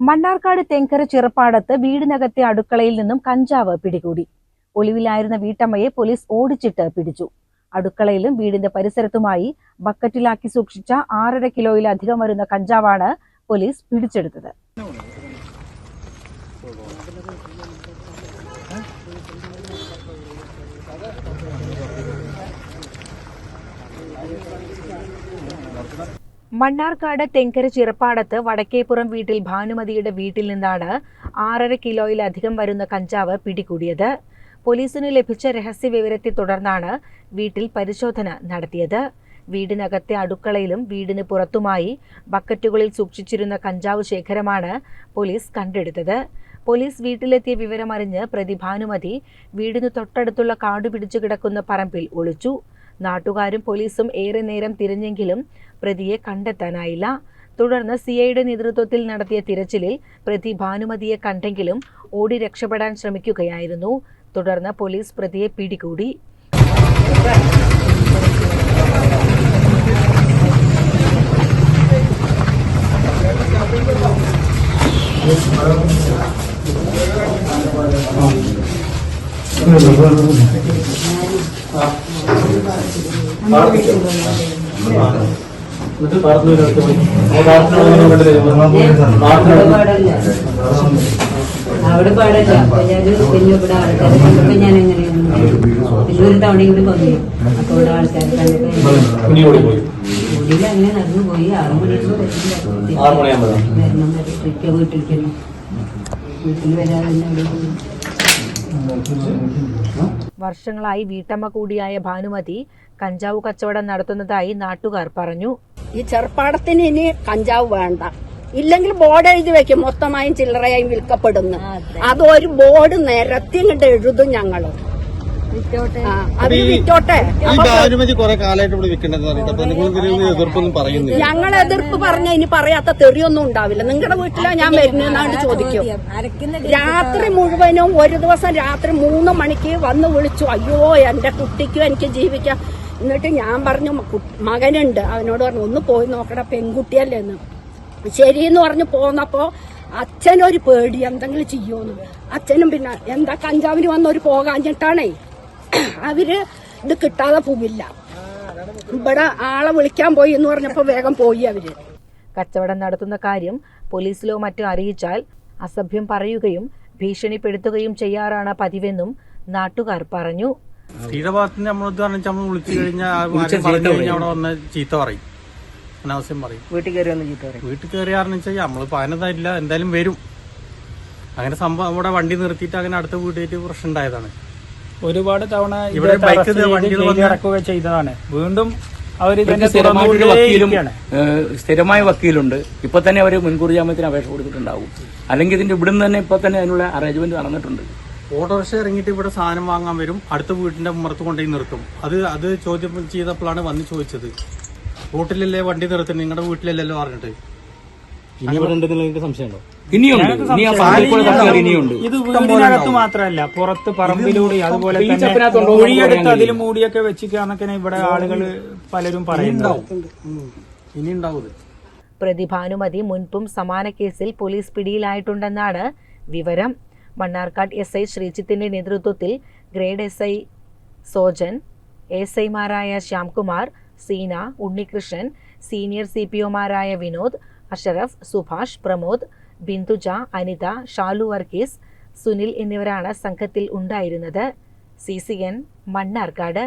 മണ്ണാർക്കാട് തെങ്കര ചിറപ്പാടത്ത് വീടിനകത്തെ അടുക്കളയിൽ നിന്നും കഞ്ചാവ് പിടികൂടി. ഒളിവിലായിരുന്ന വീട്ടമ്മയെ പോലീസ് ഓടിച്ചിട്ട് പിടിച്ചു. അടുക്കളയിലും വീടിന്റെ പരിസരത്തുമായി ബക്കറ്റിലാക്കി സൂക്ഷിച്ച ആറര കിലോയിലധികം വരുന്ന കഞ്ചാവാണ് പോലീസ് പിടിച്ചെടുത്തത്. മണ്ണാർക്കാട് തെങ്കര ചിറപ്പാടത്ത് വടക്കേപ്പുറം വീട്ടിൽ ഭാനുമതിയുടെ വീട്ടിൽ നിന്നാണ് ആറര കിലോയിലധികം വരുന്ന കഞ്ചാവ് പിടികൂടിയത്. പോലീസിന് ലഭിച്ച രഹസ്യ വിവരത്തെ തുടർന്നാണ് വീട്ടിൽ പരിശോധന നടത്തിയത്. വീടിനകത്തെ അടുക്കളയിലും വീടിന് പുറത്തുമായി ബക്കറ്റുകളിൽ സൂക്ഷിച്ചിരുന്ന കഞ്ചാവ് ശേഖരമാണ് പോലീസ് കണ്ടെടുത്തത്. പോലീസ് വീട്ടിലെത്തിയ വിവരമറിഞ്ഞ് പ്രതി ഭാനുമതി വീടിന് തൊട്ടടുത്തുള്ള കാടുപിടിച്ചു കിടക്കുന്ന പറമ്പിൽ ഒളിച്ചു. നാട്ടുകാരും പോലീസും ഏറെ നേരം തിരഞ്ഞെങ്കിലും പ്രതിയെ കണ്ടെത്താനായില്ല. തുടർന്ന് സിഐയുടെ നേതൃത്വത്തിൽ നടത്തിയ തിരച്ചിലിൽ പ്രതി ഭാനുമതിയെ കണ്ടെങ്കിലും ഓടി രക്ഷപ്പെടാൻ ശ്രമിക്കുകയായിരുന്നു. തുടർന്ന് പോലീസ് പ്രതിയെ പിടികൂടി. എന്നിട്ട് അടുത്ത് പോയി. പാടത്തിന് അവിടെ പാടല്ല. പിന്നെ ഇവിടെ ആൾക്കാരെ ഞാൻ എങ്ങനെയാണ് പിന്നെ ഒരു തവണ കൂടി വന്നു അപ്പൊ ഇവിടെ ആൾക്കാരെ. ഓടിയിൽ അങ്ങനെ നടന്നു പോയി. ആറ് മണിക്ക് പറ്റില്ല ഒരിക്കൽ വീട്ടിൽ വരാതെ തന്നെ അവിടെ പോയി. വർഷങ്ങളായി വീട്ടമ്മ കൂടിയായ ഭാനുമതി കഞ്ചാവ് കച്ചവടം നടത്തുന്നതായി നാട്ടുകാർ പറഞ്ഞു. ഈ ചെറുപ്പാടത്തിന് ഇനി കഞ്ചാവ് വേണ്ട. ഇല്ലെങ്കിൽ ബോർഡ് എഴുതി വെക്കും. മൊത്തമായും ചില്ലറയായും വിൽക്കപ്പെടുന്നു. അതൊരു ബോർഡ് നിരത്തി ഇങ്ങോട്ട് എഴുതും ഞങ്ങൾ. വിറ്റോട്ടെ. ഈ കുറെ കാലമായിട്ട് ഇവിടെ എതിർപ്പൊന്നും പറയുന്നില്ല. ഞങ്ങൾ എതിർപ്പ് പറഞ്ഞ ഇനി പറയാത്ത തെറിയൊന്നും ഉണ്ടാവില്ല. നിങ്ങളുടെ വീട്ടിലാ ഞാൻ വരുന്നതെന്നാണ്ട് ചോദിക്കും. രാത്രി മുഴുവനും ഒരു ദിവസം രാത്രി മൂന്ന് മണിക്ക് വന്ന് വിളിച്ചു. അയ്യോ എന്റെ കുട്ടിക്കും എനിക്ക് ജീവിക്കാം. എന്നിട്ട് ഞാൻ പറഞ്ഞു "കു- മകനുണ്ട്. അവനോട് പറഞ്ഞു ഒന്ന് പോയി നോക്കട പെൺകുട്ടിയല്ലേ എന്ന്. ശരിയെന്ന് പറഞ്ഞു പോന്നപ്പോ അച്ഛനൊരു പേടി എന്തെങ്കിലും ചെയ്യുമെന്ന് അച്ഛനും പിന്നെ എന്താ കഞ്ചാവിന് വന്നൊരു പോകാഞ്ഞിട്ടാണേ. അവർ ഇത് കിട്ടാതെ പോവില്ല. ഇവിടെ ആളെ വിളിക്കാൻ പോയി എന്ന് പറഞ്ഞപ്പോ വേഗം പോയി അവർ. കച്ചവടം നടത്തുന്ന കാര്യം പോലീസിലോ മറ്റോ അറിയിച്ചാൽ അസഭ്യം പറയുകയും ഭീഷണിപ്പെടുത്തുകയും ചെയ്യാറാണ് പതിവെന്നും നാട്ടുകാർ പറഞ്ഞു. നമ്മളത് പറഞ്ഞാൽ നമ്മൾ വിളിച്ചു കഴിഞ്ഞാൽ ആരും പറഞ്ഞു കഴിഞ്ഞാൽ അവിടെ വന്ന് ചീത്ത പറയും. അനാവശ്യം പറയും. വീട്ടിൽ കയറി വന്ന് ചീത്ത പറയും. വീട്ടിൽ കയറിയാറെന്ന് വെച്ചാൽ നമ്മൾ പതിനതായില്ല എന്തായാലും വരും. അങ്ങനെ സംഭവം അവിടെ വണ്ടി നിർത്തിയിട്ട് അങ്ങനെ അടുത്ത വീട്ടിലേക്ക് പ്രശ്നം ഉണ്ടായതാണ്. ഒരുപാട് തവണ ഇവിടെ അടക്കുക ചെയ്തതാണ്. വീണ്ടും അവർ സ്ഥിരമായ വക്കീലുണ്ട്. ഇപ്പൊ തന്നെ അവർ മുൻകൂർ ജാമ്യത്തിന് അപേക്ഷ കൊടുത്തിട്ടുണ്ടാവും. അല്ലെങ്കിൽ ഇതിന്റെ ഇവിടുന്ന് തന്നെ ഇപ്പൊ തന്നെ അതിനുള്ള അറേഞ്ച്മെന്റ് നടന്നിട്ടുണ്ട്. ഓട്ടോറിക്ഷ ഇറങ്ങിയിട്ട് ഇവിടെ സാധനം വാങ്ങാൻ വരും. അടുത്ത വീട്ടിന്റെ പുറത്ത് കൊണ്ടുപോയി നിർത്തും. അത് അത് ചോദ്യം ചെയ്തപ്പോഴാണ് വന്ന് ചോദിച്ചത്. റൂട്ടിലല്ലേ വണ്ടി നിർത്തുന്നത്? നിങ്ങളുടെ വീട്ടിലല്ലല്ലോ? പറഞ്ഞിട്ട് ഇനി ഇവിടെ ഉണ്ടെന്നുള്ള നിങ്ങൾക്ക് സംശയമുണ്ടോ? ഇനിയുണ്ട്. ഇനി ആ കൂടെ കടന്നു ഇനിയുണ്ട്. ഇത് വീടിനകത്ത് മാത്രമല്ല പുറത്ത് പറമ്പിലൂടെ അതുപോലെ തന്നെ കുഴിയെടുത്ത് അതിൽ മൂടിയൊക്കെ വെച്ചിക്കാന്നൊക്കെ ഇവിടെ ആളുകൾ പലരും പറയുന്നുണ്ടാവും ഇനി ഉണ്ടാവും. ഇത്. പ്രതി ഭാനുമതി മുൻപും സമാന കേസിൽ പോലീസ് പിടിയിലായിട്ടുണ്ടെന്നാണ് വിവരം. മണ്ണാർക്കാട് എസ് ഐ ശ്രീജിത്തിന്റെ നേതൃത്വത്തിൽ grade S I Sojan S ഐമാരായ Shyamkumar Seena Unnikrishnan senior C P ഒമാരായ Vinod Ashraf Subhash Pramod Binduja Anitha Shalu Varghese Sunil എന്നിവരാണ് സംഘത്തിൽ ഉണ്ടായിരുന്നത്. C C N Mannarkkad.